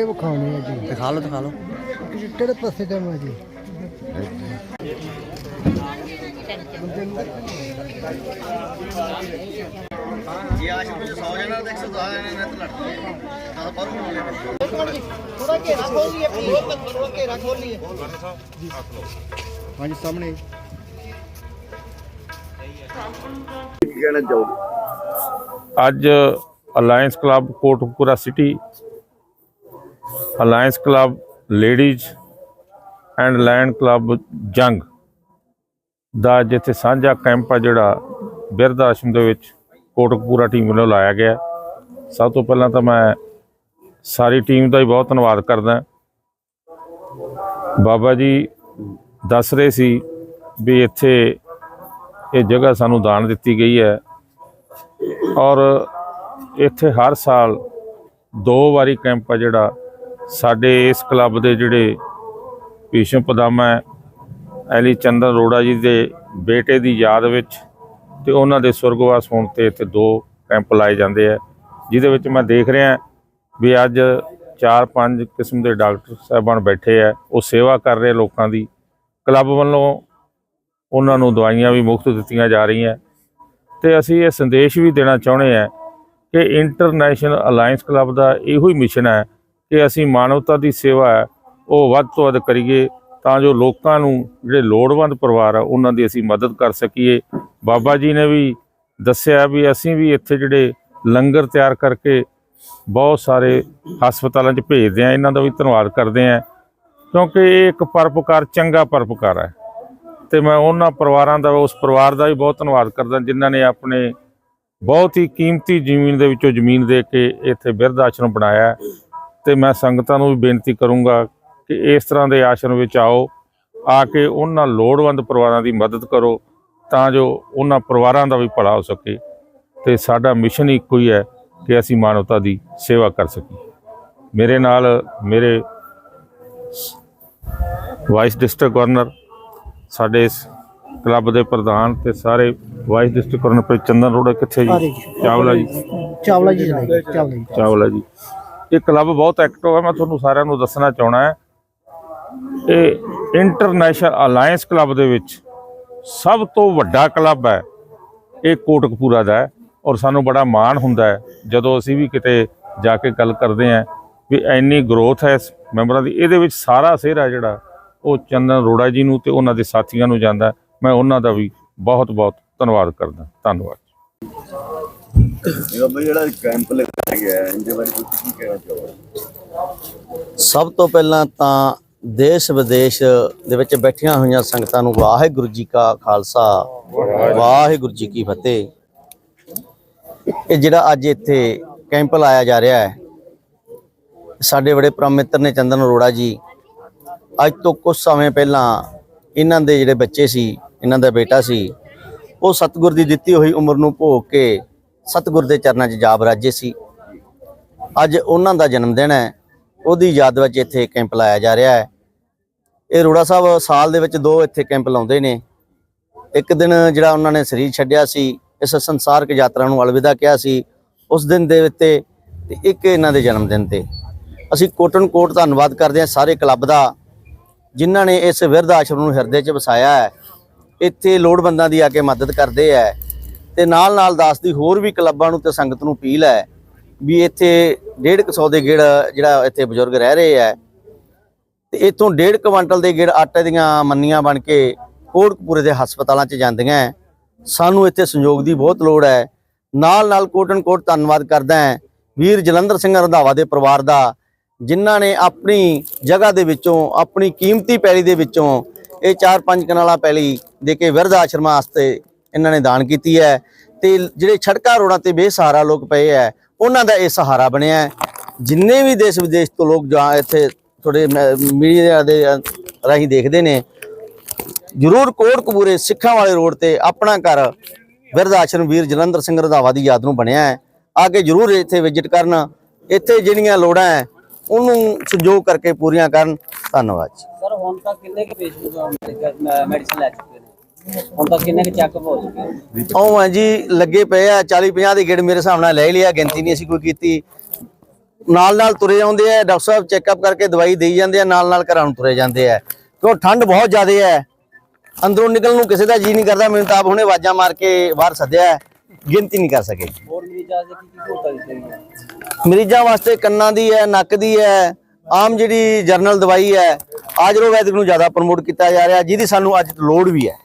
ਇਹ ਵਿਖਾਉਣੀ ਹੈ ਜੀ। ਦਿਖਾ ਲਓ ਦਿਖਾ ਲਓ। ਕਿਹੜੇ ਪਾਸੇ ਤੇ 110 ਜਣੇ ਹਾਂਜੀ ਸਾਹਮਣੇ। ਅੱਜ alliance club Kotkapura city alliance club ladies and lion club ਜੰਗ ਦਾ ਜਿੱਥੇ ਸਾਂਝਾ ਕੈਂਪ ਆ ਜਿਹੜਾ ਬਿਰਧ ਆਸ਼ਰਮ ਦੇ ਵਿੱਚ ਕੋਟਕਪੂਰਾ ਟੀਮ ਵੱਲੋਂ ਲਾਇਆ ਗਿਆ ਸਭ ਤੋਂ ਪਹਿਲਾਂ ਤਾਂ ਮੈਂ ਸਾਰੀ ਟੀਮ ਦਾ ਹੀ ਬਹੁਤ ਧੰਨਵਾਦ ਕਰਦਾ ਬਾਬਾ ਜੀ ਦੱਸ ਰਹੇ ਸੀ ਵੀ ਇੱਥੇ ਇਹ ਜਗ੍ਹਾ ਸਾਨੂੰ ਦਾਨ ਦਿੱਤੀ ਗਈ ਹੈ। ਔਰ ਇੱਥੇ ਹਰ ਸਾਲ ਦੋ ਵਾਰੀ ਕੈਂਪ ਆ ਜਿਹੜਾ ਸਾਡੇ ਇਸ ਕਲੱਬ ਦੇ ਜਿਹੜੇ ਭੀਸ਼ਮ ਪਦਾਮਾ ਹੈ, ਐਲੀ ਚੰਦਨ ਰੋੜਾ ਜੀ ਦੇ ਬੇਟੇ ਦੀ ਯਾਦ ਵਿੱਚ ਤੇ ਉਹਨਾਂ ਦੇ ਸੁਰਗਵਾਸ ਹੋਣ ਤੇ ਇੱਥੇ ਦੋ ਕੈਂਪ ਲਾਏ ਜਾਂਦੇ ਆ ਜਿਹਦੇ ਵਿੱਚ ਮੈਂ ਦੇਖ ਰਿਹਾ ਵੀ ਅੱਜ ਚਾਰ ਪੰਜ ਕਿਸਮ ਦੇ ਡਾਕਟਰ ਸਾਹਿਬਾਨ ਬੈਠੇ ਆ ਉਹ ਸੇਵਾ ਕਰ ਰਹੇ ਲੋਕਾਂ ਦੀ ਕਲੱਬ ਵੱਲੋਂ ਉਹਨਾਂ ਨੂੰ ਦਵਾਈਆਂ ਵੀ ਮੁਫਤ ਦਿੱਤੀਆਂ ਜਾ ਰਹੀਆਂ ਤੇ ਅਸੀਂ ਇਹ ਸੰਦੇਸ਼ ਵੀ ਦੇਣਾ ਚਾਹੁੰਦੇ ਹਾਂ ਕਿ ਇੰਟਰਨੈਸ਼ਨਲ ਅਲਾਈਅੰਸ ਕਲੱਬ ਦਾ ਇਹੋ ਹੀ ਮਿਸ਼ਨ ਹੈ ਕਿ ਅਸੀਂ ਮਾਨਵਤਾ ਦੀ ਸੇਵਾ ਹੈ, ਉਹ ਵੱਧ ਤੋਂ ਵੱਧ ਕਰੀਏ ਤਾਂ ਜੋ ਲੋਕਾਂ ਨੂੰ ਜਿਹੜੇ ਲੋੜਵੰਦ ਪਰਿਵਾਰ ਆ, ਉਹਨਾਂ ਦੀ ਅਸੀਂ ਮਦਦ ਕਰ ਸਕੀਏ। ਬਾਬਾ ਜੀ ਨੇ ਵੀ ਦੱਸਿਆ ਵੀ ਅਸੀਂ ਵੀ ਇੱਥੇ ਜਿਹੜੇ ਲੰਗਰ ਤਿਆਰ ਕਰਕੇ ਬਹੁਤ ਸਾਰੇ ਹਸਪਤਾਲਾਂ 'ਚ ਭੇਜਦੇ ਆ ਇਹਨਾਂ ਦਾ ਵੀ ਧੰਨਵਾਦ ਕਰਦੇ ਆ ਕਿਉਂਕਿ ਇਹ ਇੱਕ ਪਰਪਕਾਰ ਚੰਗਾ ਪਰਪਕਾਰ ਹੈ। ਤੇ ਮੈਂ ਉਹਨਾਂ ਪਰਿਵਾਰਾਂ ਦਾ, ਉਸ ਪਰਿਵਾਰ ਦਾ ਵੀ ਬਹੁਤ ਧੰਨਵਾਦ ਕਰਦਾ, ਜਿਨ੍ਹਾਂ ਨੇ ਆਪਣੇ ਬਹੁਤ ਹੀ ਕੀਮਤੀ ਜ਼ਮੀਨ ਦੇ ਵਿੱਚੋਂ ਜ਼ਮੀਨ ਦੇ ਕੇ ਇੱਥੇ ਬਿਰਧ ਆਸ਼ਰਮ ਬਣਾਇਆ ਹੈ। ਤੇ ਮੈਂ ਸੰਗਤਾਂ ਨੂੰ ਵੀ ਬੇਨਤੀ ਕਰੂੰਗਾ ਕਿ ਇਸ ਤਰ੍ਹਾਂ ਦੇ ਆਸ਼ਰਮ ਵਿੱਚ ਆਓ, ਆ ਕੇ ਉਹਨਾਂ ਲੋੜਵੰਦ ਪਰਿਵਾਰਾਂ ਦੀ ਮਦਦ ਕਰੋ ਤਾਂ ਜੋ ਉਹਨਾਂ ਪਰਿਵਾਰਾਂ ਦਾ ਵੀ ਭਲਾ ਹੋ ਸਕੇ ਤੇ ਸਾਡਾ ਮਿਸ਼ਨ ਇੱਕੋ ਹੀ ਹੈ ਕਿ ਅਸੀਂ ਮਾਨਵਤਾ ਦੀ ਸੇਵਾ ਕਰ ਸਕੀਏ ਮੇਰੇ ਨਾਲ ਮੇਰੇ ਵਾਈਸ ਡਿਸਟ੍ਰਿਕਟ ਗਵਰਨਰ, ਸਾਡੇ ਕਲੱਬ ਦੇ ਪ੍ਰਧਾਨ ਤੇ ਸਾਰੇ ਵਾਈਸ ਡਿਸਟ੍ਰਿਕਟ ਗਵਰਨਰ ਪਰ ਚੰਦਨ ਰੋੜਾ ਕਿੱਥੇ ਜੀ। ਚਾਵਲਾ ਜੀ। ਚਾਵਲਾ ਜੀ ਚਾਵਲਾ ਜੀ। ਚਾਵਲਾ ਜੀ। ਇਹ ਕਲੱਬ ਬਹੁਤ ਐਕਟਿਵ ਹੈ ਮੈਂ ਤੁਹਾਨੂੰ ਸਾਰਿਆਂ ਨੂੰ ਦੱਸਣਾ ਚਾਹਣਾ ਹੈ। ਇਹ ਇੰਟਰਨੈਸ਼ਨਲ ਅਲਾਈਅੰਸ ਕਲੱਬ ਦੇ ਵਿੱਚ ਸਭ ਤੋਂ ਵੱਡਾ ਕਲੱਬ ਹੈ। ਇਹ ਕੋਟਕਪੂਰਾ ਦਾ ਹੈ ਔਰ ਸਾਨੂੰ ਬੜਾ ਮਾਣ ਹੁੰਦਾ ਹੈ ਜਦੋਂ ਅਸੀਂ ਵੀ ਕਿਤੇ ਜਾ ਕੇ ਗੱਲ ਕਰਦੇ ਹਾਂ ਵੀ ਇੰਨੀ ਗਰੋਥ ਹੈ ਇਸ ਮੈਂਬਰਾਂ ਦੀ। ਇਹਦੇ ਵਿੱਚ ਸਾਰਾ ਸਿਹਰਾ ਜਿਹੜਾ ਉਹ ਚੰਦਨ ਰੋੜਾ ਜੀ ਨੂੰ ਤੇ ਉਹਨਾਂ ਦੇ ਸਾਥੀਆਂ ਨੂੰ ਜਾਂਦਾ। ਮੈਂ ਉਹਨਾਂ ਦਾ ਵੀ ਬਹੁਤ ਬਹੁਤ ਧੰਨਵਾਦ ਕਰਦਾ। ਧੰਨਵਾਦ ਜਿਹੜਾ ਕੈਂਪ ਲਗਾਇਆ ਗਿਆ ਇਹਦੇ ਬਾਰੇ ਤੁਸੀਂ ਕੀ ਕਹਿਣਾ ਚਾਹੋਗੇ? ਸਭ ਤੋਂ ਪਹਿਲਾਂ ਤਾਂ ਦੇਸ਼ ਵਿਦੇਸ਼ ਦੇ ਵਿੱਚ ਬੈਠੀਆਂ ਹੋਈਆਂ ਸੰਗਤਾਂ ਨੂੰ ਵਾਹਿਗੁਰੂ ਜੀ ਕਾ ਖਾਲਸਾ ਵਾਹਿਗੁਰੂ ਜੀ ਕੀ ਫਤਿਹ। ਇਹ ਜਿਹੜਾ ਅੱਜ ਇੱਥੇ ਕੈਂਪ ਲਾਇਆ ਜਾ ਰਿਹਾ ਹੈ ਸਾਡੇ ਬੜੇ ਪ੍ਰਮ ਮਿੱਤਰ ਨੇ ਚੰਦਨ ਅਰੋੜਾ ਜੀ। ਅੱਜ ਤੋਂ ਕੁਝ ਸਮੇਂ ਪਹਿਲਾਂ ਇਹਨਾਂ ਦੇ ਜਿਹੜੇ ਬੱਚੇ ਸੀ ਇਹਨਾਂ ਦਾ ਬੇਟਾ ਸੀ। ਉਹ ਸਤਿਗੁਰ ਦੀ ਦਿੱਤੀ ਹੋਈ ਉਮਰ ਨੂੰ ਭੋਗ ਕੇ ਸਤਿਗੁਰ ਦੇ ਚਰਨਾਂ 'ਚ ਜਾ ਰਾਜੇ ਸੀ। ਅੱਜ ਉਹਨਾਂ ਦਾ ਜਨਮ ਦਿਨ ਹੈ। ਉਹਦੀ ਯਾਦ ਵਿੱਚ ਇੱਥੇ ਕੈਂਪ ਲਾਇਆ ਜਾ ਰਿਹਾ ਹੈ। ਇਹ ਰੋੜਾ ਸਾਹਿਬ ਸਾਲ ਦੇ ਵਿੱਚ ਦੋ ਇੱਥੇ ਕੈਂਪ ਲਾਉਂਦੇ ਨੇ। ਇੱਕ ਦਿਨ ਜਿਹੜਾ ਉਹਨਾਂ ਨੇ ਸਰੀਰ ਛੱਡਿਆ ਸੀ, ਇਸ ਸੰਸਾਰਕ ਯਾਤਰਾ ਨੂੰ ਅਲਵਿਦਾ ਕਿਹਾ ਸੀ। ਉਸ ਦਿਨ ਦੇ ਉੱਤੇ ਤੇ ਇੱਕ ਇਹਨਾਂ ਦੇ ਜਨਮ ਦਿਨ ਤੇ। ਅਸੀਂ ਕੋਟਨ ਕੋਟ ਧੰਨਵਾਦ ਕਰਦੇ ਹਾਂ ਸਾਰੇ ਕਲੱਬ ਦਾ, ਜਿਨ੍ਹਾਂ ਨੇ ਇਸ ਵਿਰਧ ਆਸ਼ਰਮ ਨੂੰ ਹਿਰਦੇ 'ਚ ਵਸਾਇਆ ਹੈ। ਇੱਥੇ ਲੋੜਵੰਦਾਂ ਦੀ ਆ ਕੇ ਮਦਦ ਕਰਦੇ ਹੈ ਤੇ ਨਾਲ ਨਾਲ ਦੱਸਦੀ ਹੋਰ ਵੀ ਕਲੱਬਾਂ ਨੂੰ ਤੇ ਸੰਗਤ ਨੂੰ ਅਪੀਲ ਹੈ ਵੀ ਇੱਥੇ 150 ਦੇ ਗੇੜ ਜਿਹੜਾ ਇੱਥੇ ਬਜ਼ੁਰਗ ਰਹਿ ਰਹੇ ਹੈ ਤੇ ਇਥੋਂ 1.5 ਕੁਇੰਟਲ ਦੇ ਗੇੜ ਆਟੇ ਦੀਆਂ ਮੰਨੀਆਂ ਬਣ ਕੇ ਕੋਟਕਪੂਰੇ ਦੇ ਹਸਪਤਾਲਾਂ 'ਚ ਜਾਂਦੀਆਂ ਹੈ। ਸਾਨੂੰ ਇੱਥੇ ਸੰਯੋਗ ਦੀ ਬਹੁਤ ਲੋੜ ਹੈ ਨਾਲ ਨਾਲ ਕੋਟਨ ਕੋਟ ਧੰਨਵਾਦ ਕਰਦਾ ਹੈ ਵੀਰ ਜਲੰਧਰ ਸਿੰਘ ਰੰਧਾਵਾ ਦੇ ਪਰਿਵਾਰ ਦਾ, ਜਿਨ੍ਹਾਂ ਨੇ ਆਪਣੀ ਜਗ੍ਹਾ ਦੇ ਵਿੱਚੋਂ, ਆਪਣੀ ਕੀਮਤੀ ਪੈਲੀ ਦੇ ਵਿੱਚੋਂ ਇਹ 4-5 ਕਨਾਲਾ ਪੈਲੀ ਦੇ ਕੇ ਵਿਰਧ ਆਸ਼ਰਮਾਂ ਵਾਸਤੇ ਇਹਨਾਂ ਨੇ ਦਾਨ ਕੀਤੀ ਹੈ ਤੇ ਜਿਹੜੇ ਛੜਕਾ ਰੋਡਾਂ ਤੇ ਬੇਸਹਾਰਾ ਲੋਕ ਪਏ ਹੈ, ਉਹਨਾਂ ਦਾ ਇਹ ਸਹਾਰਾ ਬਣਿਆ ਹੈ। ਜਿੰਨੇ ਵੀ ਦੇਸ਼ ਵਿਦੇਸ਼ ਤੋਂ ਲੋਕ ਜਾਂ ਇੱਥੇ ਥੋੜੇ ਮੀਡੀਆ ਦੇ ਰਾਹੀਂ ਦੇਖਦੇ ਨੇ, ਜ਼ਰੂਰ ਕੋਟਕਪੂਰੇ ਸਿੱਖਾਂ ਵਾਲੇ ਰੋਡ ਤੇ ਆਪਣਾ ਘਰ ਵਿਰਧ ਆਸ਼ਰਮ ਵੀਰ ਜਲੰਧਰ ਸਿੰਘ ਰਧਾਵਾ ਦੀ ਯਾਦ ਨੂੰ ਬਣਿਆ ਹੈ। ਆ ਕੇ ਜ਼ਰੂਰ ਇੱਥੇ ਵਿਜ਼ਿਟ ਕਰਨ। ਇੱਥੇ ਜਿਹੜੀਆਂ ਲੋੜਾਂ ਹੈ, ਉਹਨੂੰ ਸਹਿਯੋਗ ਕਰਕੇ ਪੂਰੀਆਂ ਕਰਨ। ਧੰਨਵਾਦ ਜੀ। ਸਰ ਹੁਣ ਤੱਕ ਕਿੰਨੇ ਕੁ ਪੇਸ਼ੈਂਟ ਮੈਡੀਸਨ ਲੈ ਚੁੱਕੇ ਨੇ? ਹੁਣ ਤੱਕ ਕਿੰਨੇ ਕੁ ਚੈੱਕਅਪ ਹੋ ਚੁੱਕੇ ਉਹ ਹੈ ਜੀ ਲੱਗੇ ਪਏ ਆ 40 50 ਦੇ ਗੇੜ ਮੇਰੇ ਹਿਸਾਬ ਨਾਲ ਲੈ ਲਿਆ ਗਿਣਤੀ ਨਹੀਂ ਅਸੀਂ ਕੋਈ ਕੀਤੀ। ਨਾਲ ਨਾਲ ਤੁਰੇ ਆਉਂਦੇ ਆ ਡਾਕਟਰ ਸਾਹਿਬ ਚੈੱਕਅਪ ਕਰਕੇ ਦਵਾਈ ਦੇਈ ਜਾਂਦੇ ਆ ਨਾਲ ਨਾਲ ਘਰਾਂ ਨੂੰ ਤੁਰੇ ਜਾਂਦੇ ਆ। ਕਿਉਂ ਠੰਡ ਬਹੁਤ ਜ਼ਿਆਦਾ ਹੈ ਅੰਦਰੋਂ ਨਿਕਲਣ ਨੂੰ ਕਿਸੇ ਦਾ ਜੀ ਨਹੀਂ ਕਰਦਾ ਮੈਨੂੰ ਤਾਂ ਆਪ ਹੁਣੇ ਆਵਾਜ਼ਾਂ ਮਾਰ ਕੇ ਬਾਹਰ ਸੱਦਿਆ। ਗਿਣਤੀ ਨਹੀਂ ਕਰ ਸਕੇ। ਹੋਰ ਮਰੀਜ਼ਾਂ ਦੇ ਕੀ ਕੀ ਸਹੂਲਤਾਂ ਦਿੱਤੀਆਂ ਗਈਆਂ? ਮਰੀਜ਼ਾਂ ਵਾਸਤੇ ਕੰਨਾਂ ਦੀ ਹੈ ਨੱਕ ਦੀ ਹੈ ਆਮ ਜਿਹੜੀ ਜਰਨਲ ਦਵਾਈ ਹੈ, ਆਯੁਰਵੈਦਿਕ ਨੂੰ ਜ਼ਿਆਦਾ ਪ੍ਰਮੋਟ ਕੀਤਾ ਜਾ ਰਿਹਾ, ਜਿਹਦੀ ਸਾਨੂੰ ਅੱਜ ਲੋੜ ਵੀ ਹੈ।